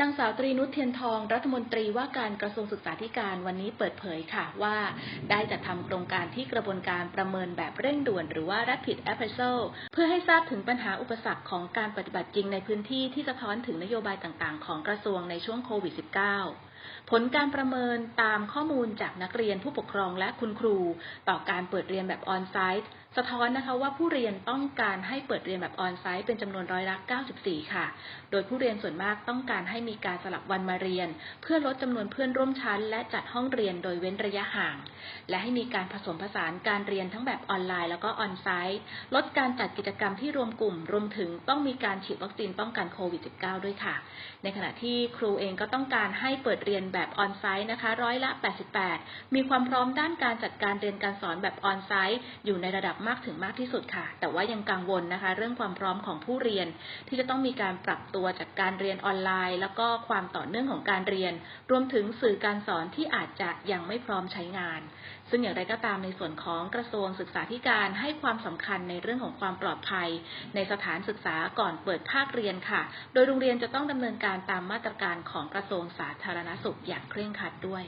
นางสาวตรีนุชเทียนทองรัฐมนตรีว่าการกระทรวงศึกษาธิการวันนี้เปิดเผยค่ะว่า ได้จัดทำโครงการที่กระบวนการประเมินแบบเร่งด่วนหรือว่า Rapid Appraisal เพื่อให้ทราบถึงปัญหาอุปสรรคของการปฏิบัติจริงในพื้นที่ที่สะท้อนถึงนโยบายต่างๆ ของกระทรวงในช่วงโควิด -19 ผลการประเมินตามข้อมูลจากนักเรียนผู้ปกครองและคุณครู ต่อการเปิดเรียนแบบออนไซต์สะท้อนนะคะว่าผู้เรียนต้องการให้เปิดเรียนแบบออนไซต์เป็นจำนวนร้อยละ 94 ค่ะ โดยผู้เรียนส่วนมากต้องการให้มีการสลับวันมาเรียน เพื่อลดจำนวนเพื่อนร่วมชั้น และจัดห้องเรียนโดยเว้นระยะห่าง และให้มีการผสมผสานการเรียนทั้งแบบออนไลน์แล้วก็ออนไซต์ ลดการจัดกิจกรรมที่รวมกลุ่ม รวมถึงต้องมีการฉีดวัคซีนป้องกันโควิด -19 ด้วยค่ะ ในขณะที่ครูเองก็ต้องการให้เปิดเรียนรียนแบบออนไซต์นะคะร้อยละ 88 มีความพร้อมด้านการจัดการเรียนการสอนแบบออนไซต์อยู่ในระดับมากถึงมากที่สุดค่ะ แต่ว่ายังกังวลนะคะ เรื่องความพร้อมของผู้เรียน ที่จะต้องมีการปรับตัวจากการเรียนออนไลน์ แล้วก็ความต่อเนื่องของการเรียน รวมถึงสื่อการสอนที่อาจจะยังไม่พร้อมใช้งาน ซึ่งอย่างไรก็ตามในส่วนของกระทรวงศึกษาธิการให้ความสำคัญในเรื่องของความปลอดภัย ในสถานศึกษาก่อนเปิดภาคเรียนค่ะ โดยโรงเรียนจะต้องดำเนินการตามมาตรการของกระทรวงสาธารณสุขอย่างเคร่งครัดด้วย